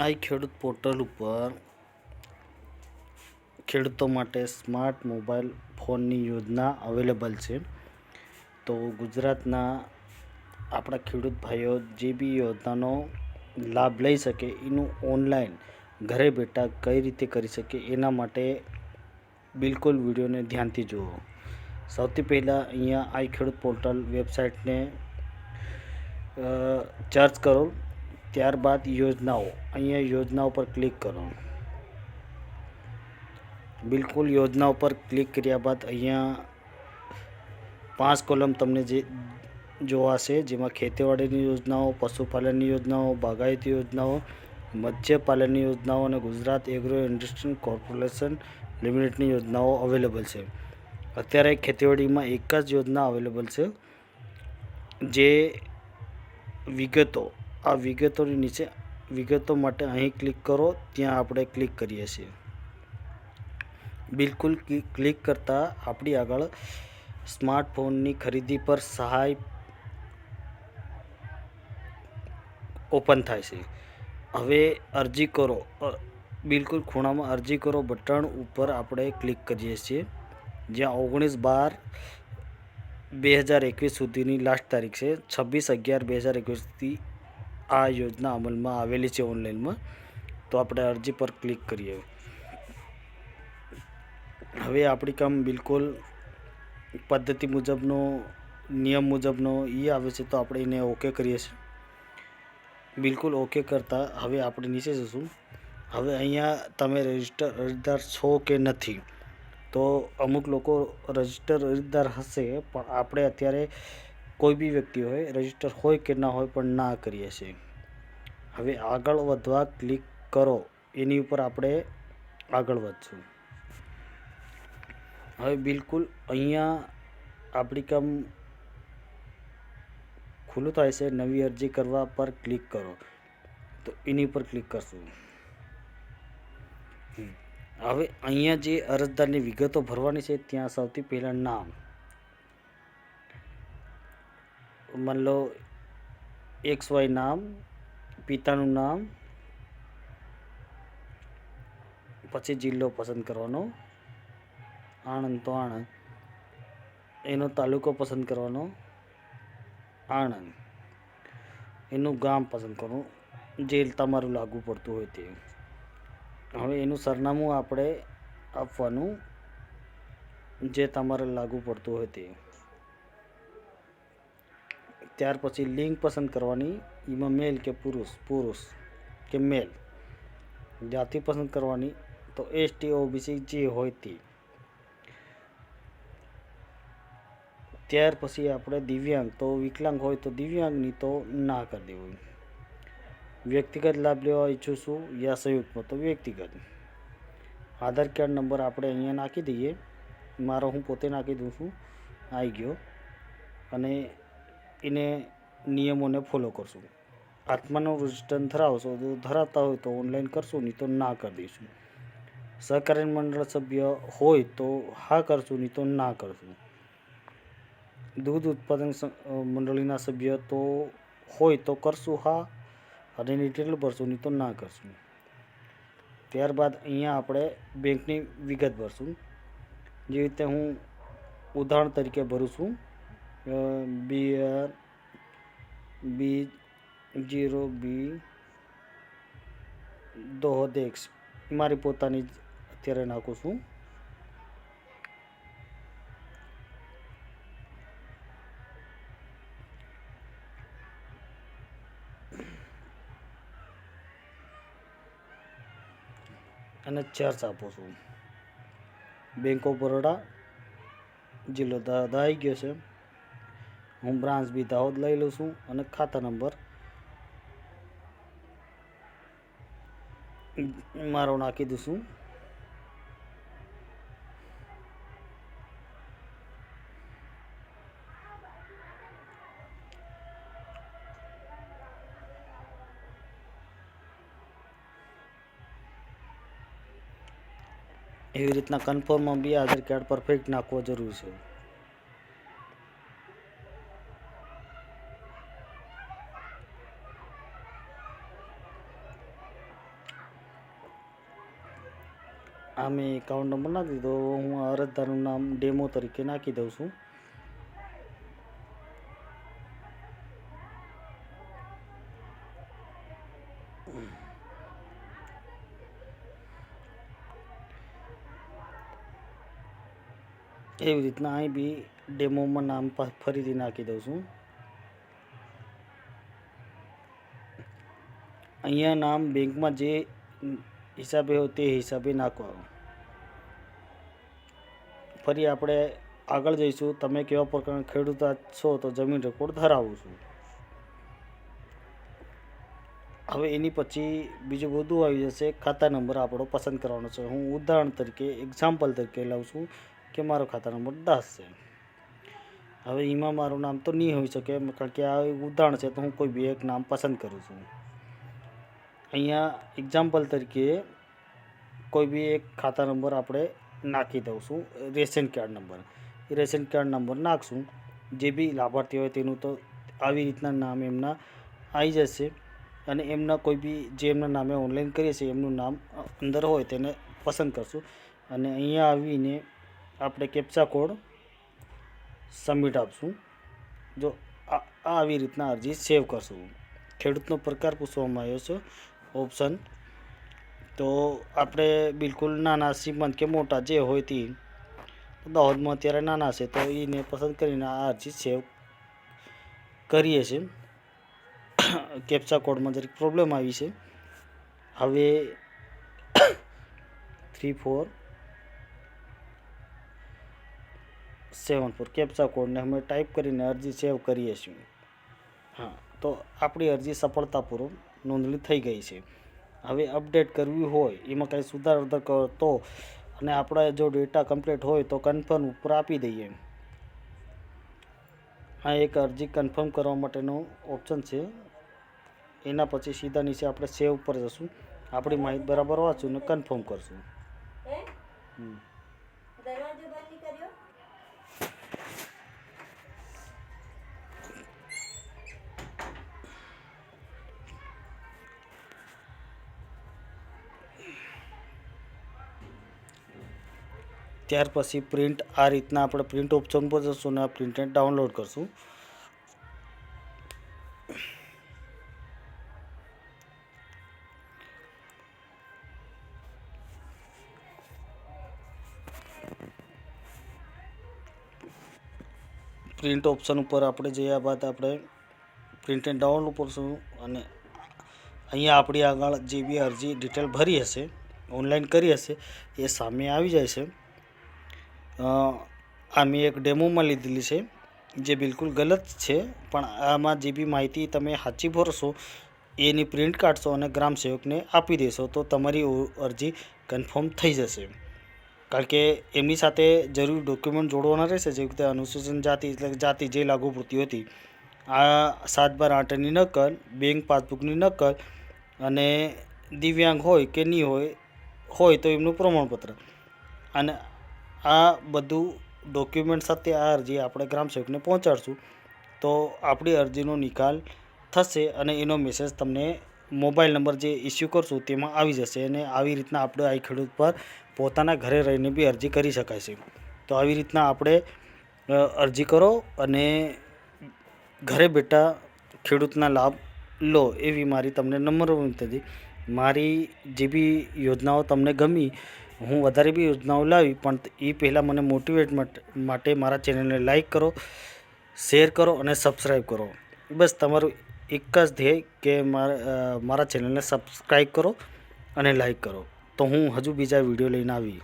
આ ખેડૂત પોર્ટલ ઉપર ખેડૂતો માટે સ્માર્ટ મોબાઈલ ફોનની યોજના અવેલેબલ છે. તો ગુજરાતના આપણા ખેડૂત ભાઈઓ જે બી યોજનાનો લાભ લઈ શકે, એનું ઓનલાઈન ઘરે બેઠા કઈ રીતે કરી શકે, એના માટે બિલકુલ વિડીયોને ધ્યાનથી જુઓ. સૌથી પહેલાં અહીંયા આઈ ખેડૂત પોર્ટલ વેબસાઇટને ચર્ચ કરો. ત્યારબાદ યોજનાઓ. અહીંયા યોજનાઓ ઉપર ક્લિક કરો. બિલકુલ યોજના ઉપર ક્લિક કર્યા બાદ અહીંયા પાંચ કોલમ તમને જે જોવાશે જેમાં ખેતીવાડીની યોજનાઓ, પશુપાલનની યોજનાઓ, બાગાયતી યોજનાઓ, મત્સ્યપાલનની યોજનાઓ અને ગુજરાત એગ્રો ઇન્ડસ્ટ્રીયલ કોર્પોરેશન લિમિટેડની યોજનાઓ અવેલેબલ છે. અત્યારે ખેતીવાડીમાં એક જ યોજના અવેલેબલ છે, જે વિગતો આ વિગતોની નીચે વિગતો માટે અહીં ક્લિક કરો, ત્યાં આપણે ક્લિક કરીએ છીએ. બિલકુલ ક્લિ- ક્લિક કરતાં આપણી આગળ સ્માર્ટફોનની ખરીદી પર સહાય ઓપન થાય છે. હવે અરજી કરો. બિલકુલ ખૂણામાં અરજી કરો બટન ઉપર આપણે ક્લિક કરીએ છીએ. જ્યાં ઓગણીસ બાર બે હજાર એકવીસ સુધીની લાસ્ટ તારીખ છે. છવ્વીસ અગિયાર બે હજાર એકવીસથી આ યોજના અમલમાં આવેલી છે ઓનલાઈનમાં, તો આપણે અરજી પર ક્લિક કરીએ. હવે આપણી કામ બિલકુલ પદ્ધતિ મુજબનો, નિયમ મુજબનો એ આવે છે, તો આપણે એને ઓકે કરીએ છીએ. બિલકુલ ઓકે કરતાં હવે આપણે નીચે જશું. હવે અહીંયા તમે રજિસ્ટર, અરજદાર છો કે નથી, તો અમુક લોકો રજિસ્ટર, અરજદાર હશે, પણ આપણે અત્યારે કોઈ બી વ્યક્તિ હોય રજિસ્ટર હોય કે ના હોય પણ ના કરીએ છીએ. હવે આગળ વધવા ક્લિક કરો. એની ઉપર આપણે આગળ વધશું. હવે બિલકુલ અહીંયા આપણી કામ ખુલ્લું થાય છે. નવી અરજી કરવા પર ક્લિક કરો. તો એની પર ક્લિક કરશું. હવે અહીંયા જે અરજદારની વિગતો ભરવાની છે, ત્યાં સૌથી પહેલાં નામ. માન લો એક્સ વાય નામ, પિતાનું નામ, પછી જિલ્લો પસંદ કરવાનો, આણંદ તો આણંદ. એનો તાલુકો પસંદ કરવાનો, આણંદ. એનું ગામ પસંદ કરવું જે તમારું લાગુ પડતું હોય તે. હવે એનું સરનામું આપણે આપવાનું, જે તમારે લાગુ પડતું હોય તે. ત્યાર પછી લિંક પસંદ કરવાની એમાં મેલ કે પુરુષ પુરુષ કે મેલ. જાતિ પસંદ કરવાની તો એસ ટી ઓબીસી જે હોય તે. ત્યાર પછી આપણે દિવ્યાંગ, તો વિકલાંગ હોય તો દિવ્યાંગની તો ના કરી દેવું. વ્યક્તિગત લાભ લેવા ઈચ્છું છું યા સંયુક્તમાં તો વ્યક્તિગત. આધાર કાર્ડ નંબર આપણે અહીંયા નાખી દઈએ. મારો હું પોતે નાખી દઉં છું. આવી ગયો. અને એને નિયમોને ફોલો કરશું. આત્માનું રજિસ્ટર ધરાવશો તો ધરાવતા હોય તો ઓનલાઈન કરશું, નહીં તો ના કરી દઈશું. સહકારી મંડળ સભ્ય હોય તો હા કરશું, નહીં તો ના કરશું. દૂધ ઉત્પાદન મંડળીના સભ્ય તો હોય તો કરશું હા, અને ડિટેલ ભરશું, નહીં તો ના કરશું. ત્યારબાદ અહીંયા આપણે બેંકની વિગત ભરશું. જે રીતે હું ઉદાહરણ તરીકે ભરું છું. બી આર બી, જીરો, બી દોહદેક્સ મારી પોતાની અત્યારે નાખું છું. અને ચાર્જ આપું છું. બેંક ઓફ બરોડા જિલ્લો દાદા આવી ગયો છે. હું બ્રાન્ચ બી દાહોદ લઈ લઉં છું અને ખાતા નંબર. મારો નાખી દઉં છું. એવી રીતના કન્ફર્મમાં બી આધાર કાર્ડ પરફેક્ટ નાખવો જરૂરી છે. આ મેં એકાઉન્ટ નંબર નાખી દીધો. હું અરજદારનું નામ ડેમો તરીકે નાખી દઉં છું. એવી રીતના અહીં બી ડેમોમાં નામ ફરીથી નાખી દઉં છું. અહીંયા નામ બેંકમાં જે હિસાબે હોય તે હિસાબે નાખવાનું ફરી આપણે આગળ જઈશું. તમે કેવા પ્રકારના ખેડૂત છો તો જમીન રેકોર્ડ ધરાવું છું. હવે એની પછી બીજું બધું આવી જશે. ખાતા નંબર આપણો પસંદ કરવાનો છે. હું ઉદાહરણ તરીકે એક્ઝામ્પલ તરીકે લઉં છું કે મારો ખાતા નંબર દસ છે. હવે એમાં મારું નામ તો નહીં હોઈ શકે, કારણ કે આ ઉદાહરણ છે તો હું કોઈ બી એક નામ પસંદ કરું છું. અહીંયા એક્ઝામ્પલ તરીકે કોઈ બી એક ખાતા નંબર આપણે નાખી દઉં રેશન કાર્ડ નંબર. એ રેશન કાર્ડ નંબર નાખશું. જે બી લાભાર્થી હોય તેનું તો આવી રીતના નામ એમના આવી જશે અને એમના કોઈ બી જે એમના નામે ઓનલાઈન કરીએ છીએ, એમનું નામ અંદર હોય તેને પસંદ કરશું. અને અહીંયા આવીને આપણે કેપ્ચા કોડ સબમિટ આપશું. જો આ આવી રીતના અરજી સેવ કરશું. ખેડૂતનો પ્રકાર પૂછવામાં આવ્યો છે. ઓપ્શન. તો આપણે બિલકુલ નાના શ્રીમંત કે મોટા જે હોય તે દાહોદમાં અત્યારે નાના છે, તો એને પસંદ કરીને આ અરજી સેવ કરીએ છીએ. કેપ્ચા કોડમાં જરીક પ્રોબ્લેમ આવી છે. હવે three four seven four captcha કોડને અમે ટાઈપ કરીને અરજી સેવ કરીએ છીએ. હા. તો આપણી અરજી સફળતાપૂર્વક નોંધણી થઈ ગઈ છે. હવે અપડેટ કરવી હોય એમાં કાંઈ સુધાર તો અને આપણા જો ડેટા કમ્પ્લીટ હોય તો કન્ફર્મ ઉપર આપી દઈએ. આ એક અરજી કન્ફર્મ કરવા માટેનો ઓપ્શન છે. એના પછી સીધા નીચે આપણે સેવ ઉપર જશું. આપણી માહિતી બરાબર વાંચું ને કન્ફર્મ કરશું. હમ. ત્યાર પછી પ્રિન્ટ આ રીતના આપણે પ્રિન્ટ ઓપ્શન પર જશું અને આ પ્રિન્ટને ડાઉનલોડ કરશું. પ્રિન્ટ ઓપ્શન ઉપર આપણે જયા બાદ આપણે પ્રિન્ટને ડાઉનલોડ કરશું અને અહીંયા આપણી આગળ જે બી અરજી ડિટેલ ભરી હશે ઓનલાઈન કરી હશે, એ સામે આવી જાય છે. આ મેં એક ડેમોમાં લીધેલી છે, જે બિલકુલ ગલત છે, પણ આમાં જે બી માહિતી તમે સાચી ભરશો, એની પ્રિન્ટ કાઢશો અને ગ્રામ સેવકને આપી દેશો, તો તમારી અરજી કન્ફર્મ થઈ જશે. કારણ કે એમની સાથે જરૂરી ડોક્યુમેન્ટ જોડવાના રહેશે, જેવી રીતે અનુસૂચિત જાતિ એટલે જાતિ જે લાગુ પડતી હતી, આ સાત બાર આઠની નકલ, બેંક પાસબુકની નકલ અને દિવ્યાંગ હોય કે નહીં હોય હોય તો એમનું પ્રમાણપત્ર. અને આ બધું ડોક્યુમેન્ટ સાથે આ અરજી આપણે ગ્રામ સેવકને પહોંચાડશું. તો આપણી અરજીનો નિકાલ થશે અને એનો મેસેજ તમને મોબાઈલ નંબર જે ઇસ્યુ કરશું તેમાં આવી જશે અને આવી રીતના આપણે આ ખેડૂત પર પોતાના ઘરે રહીને બી અરજી કરી શકાય તો આવી રીતના આપણે અરજી કરો અને ઘરે બેઠા ખેડૂતના લાભ લો એવી મારી તમને નમ્ર વિનંતી. મારી જે બી યોજનાઓ તમને ગમી હું વધારે બી યોજનાઓ લાવી, પણ એ પહેલાં મને મોટિવેટ માટે મારા ચેનલને લાઇક કરો શેર કરો અને સબસ્ક્રાઈબ કરો. બસ તમારું એક જ ધ્યેય કે મારા મારા ચેનલને સબસ્ક્રાઈબ કરો અને લાઇક કરો. તો હું હજુ બીજા વીડિયો લઈને આવી.